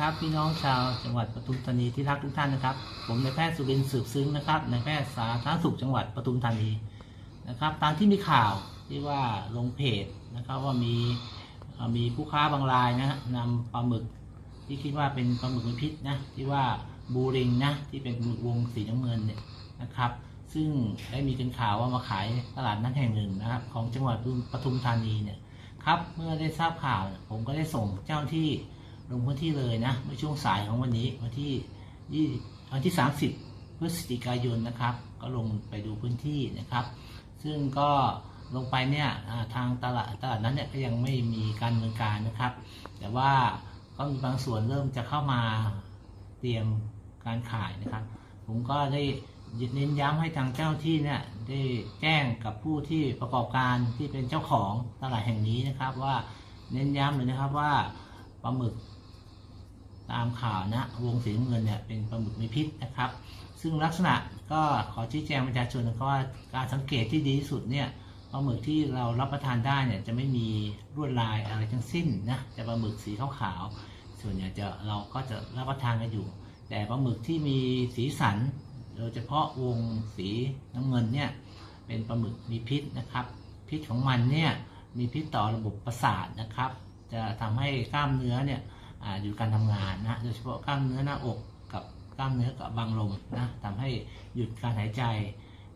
ครับพี่น้องชาวจังหวัดปทุมธานีที่รักทุกท่านนะครับ ผมนายแพทย์สุรินทร์สืบซึ้งนะครับนายแพทย์สาธารณสุขจังหวัดปทุมธานีนะครับ ตามที่มีข่าวที่ว่าลงเพจนะครับว่ามีมีผู้ค้าบางรายนะนำปลาหมึกที่คิดว่าเป็นปลาหมึกมีพิษนะที่ว่าบูริงนะที่เป็นหมึกวงสีน้ำเงินเนี่ยนะครับ ซึ่งได้มีเป็นข่าวว่ามาขายตลาดนัดแห่งหนึ่งนะครับของจังหวัดปทุมธานีเนี่ยครับเมื่อได้ทราบข่าวผมก็ได้ส่งเจ้าที่ ลงพื้นที่เลยนะเมื่อช่วงสายของวันนี้วันที่ยี่วันที่ 30 พฤศจิกายนนะครับ ก็ลงไปดูพื้นที่นะครับ ซึ่งก็ลงไปเนี่ยทางตลาดตลาดนั้นเนี่ยก็ยังไม่มีการดำเนินการนะครับ แต่ว่าก็มีบางส่วนเริ่มจะเข้ามาเตรียมการขายนะครับ ผมก็ได้เน้นย้ำให้ทางเจ้าที่เนี่ยได้แจ้งกับผู้ที่ประกอบการที่เป็นเจ้าของตลาดแห่งนี้นะครับ ว่าเน้นย้ำเลยนะครับว่าปลาหมึก ตามข่าวนะวงสีเงินเนี่ยเป็นปลาหมึกมีพิษนะครับ ซึ่งลักษณะก็ขอชี้แจงประชาชนนะครับว่าการสังเกตที่ดีที่สุดเนี่ยปลาหมึกที่เรารับประทานได้เนี่ยจะไม่มีลวดลายอะไรทั้งสิ้นนะจะปลาหมึกสีขาวๆส่วนใหญ่จะเราก็จะรับประทานกันอยู่ แต่ปลาหมึกที่มีสีสัน โดยเฉพาะวงสีน้ำเงินเนี่ยเป็นปลาหมึกมีพิษนะครับ พิษของมันเนี่ยมีพิษต่อระบบประสาทนะครับ จะทำให้กล้ามเนื้อเนี่ย อยู่การทำงานนะโดยเฉพาะกล้ามเนื้อหน้าอกกับกล้ามเนื้อกับบังลมนะทำให้หยุดการหายใจ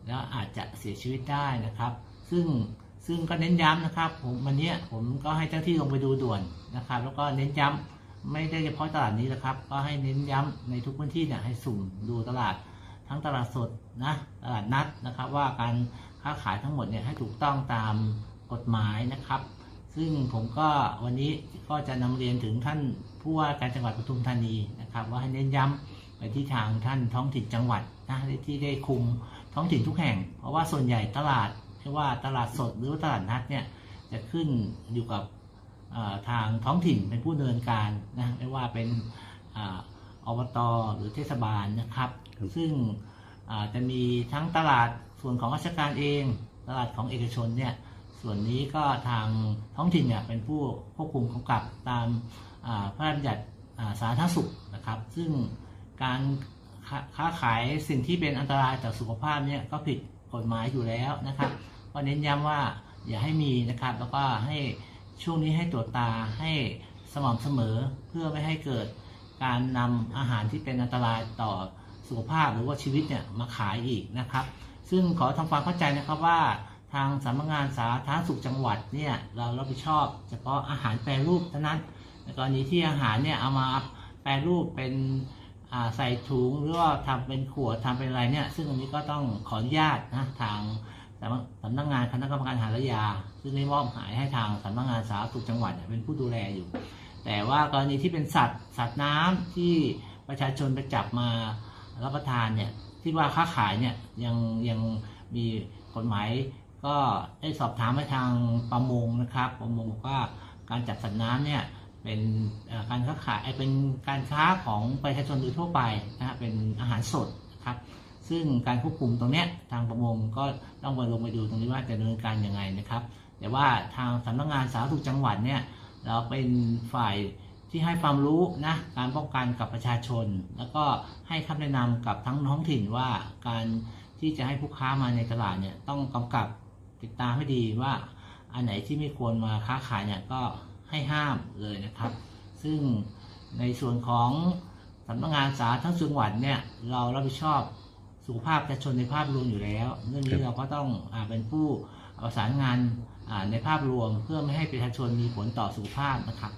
แล้วอาจจะเสียชีวิตได้นะครับ ซึ่งซึ่งก็เน้นย้ำนะครับ ผมวันนี้ผมก็ให้เจ้าที่ลงไปดูด่วนนะครับ แล้วก็เน้นย้ำไม่ได้เฉพาะตลาดนี้นะครับ ก็ให้เน้นย้ำในทุกพื้นที่เนี่ยให้สุ่มดูตลาดทั้งตลาดสดนะตลาดนัดนะครับ ว่าการค้าขายทั้งหมดเนี่ยให้ถูกต้องตามกฎหมายนะครับ ซึ่งผมก็วันนี้ก็จะนำเรียนถึงท่านผู้ว่าการจังหวัดปทุมธานีนะครับ ว่าให้เน้นย้ำไปที่ทางท่านท้องถิ่นจังหวัดนะที่ได้คุมท้องถิ่นทุกแห่ง เพราะว่าส่วนใหญ่ตลาดไม่ว่าตลาดสดหรือว่าตลาดนัดเนี่ยจะขึ้นอยู่กับทางท้องถิ่นเป็นผู้ดำเนินการนะไม่ว่าเป็นอ่าอบตหรือเทศบาลนะครับ ซึ่งจะมีทั้งตลาดส่วนของราชการเอง ตลาดของเอกชนเนี่ย ส่วนนี้ก็ทางท้องถิ่นเนี่ยเป็นผู้ควบคุมกำกับตามพระราชบัญญัติสาธารณสุขนะครับ ซึ่งการค้าค้าขายสิ่งที่เป็นอันตรายต่อสุขภาพเนี่ยก็ผิดกฎหมายอยู่แล้วนะครับก็เน้นย้ำว่าอย่าให้มีนะครับ แล้วก็ให้ช่วงนี้ให้ตรวจตาให้สม่ำเสมอเพื่อไม่ให้เกิดการนำอาหารที่เป็นอันตรายต่อสุขภาพหรือว่าชีวิตเนี่ยมาขายอีกนะครับ ซึ่งขอทำความเข้าใจนะครับว่า ทางสำนักงานสาธารณสุขจังหวัดเนี่ยเรารับผิดชอบ เฉพาะอาหารแปรรูปเท่านั้นในกรณีที่อาหารเนี่ยเอามาแปรรูปเป็นใส่ถุงหรือว่าทำเป็นขวดทำเป็นอะไรเนี่ยซึ่งอันนี้ก็ต้องขออนุญาตนะทางสำนักงานคณะกรรมการอาหารและยา ซึ่งได้มอบหมายให้ทางสำนักงานสาธารณสุขจังหวัดเเป็นผู้ดูแลอยู่ แต่ว่ากรณีที่เป็นสัตว์สัตว์น้ำที่ประชาชนไปจับมารับประทานเนี่ยที่ว่าค้าขายเนี่ยยังยังมีกฎหมาย ก็ได้สอบถามไปทางประมงนะครับประมงบอกว่าการจับสัตว์น้ำเนี่ยเป็นการค้าขายเอ่อเป็นการค้าของประชาชนโดยทั่วไปนะฮะเป็นอาหารสดนะครับซึ่งการควบคุมตรงเนี้ยทางประมงก็ต้องไปลงไปดูตรงนี้ว่าจะดำเนินการยังไงนะครับ แต่ว่าทางสำนักงานสาธารณสุขจังหวัดเนี่ยเราเป็นฝ่ายที่ให้ความรู้นะการป้องกันกับประชาชน แล้วก็ให้คำแนะนำกับทั้งท้องถิ่นว่าการที่จะให้ผู้ค้ามาในตลาดเนี่ยต้องกำกับ ติดตามให้ดีว่าอันไหนที่ไม่ควรมาค้าขายเนี่ยก็ให้ห้ามเลยนะครับ ซึ่งในส่วนของสำนักงานสาธารณสุขจังหวัดเนี่ยเรารับผิดชอบสุขภาพประชาชนในภาพรวมอยู่แล้ว เรื่องนี้เราก็ต้องอเป็นผู้ประสานงานในภาพรวมเพื่อไม่ให้ประชาชนมีผลต่อสุขภาพนะครับ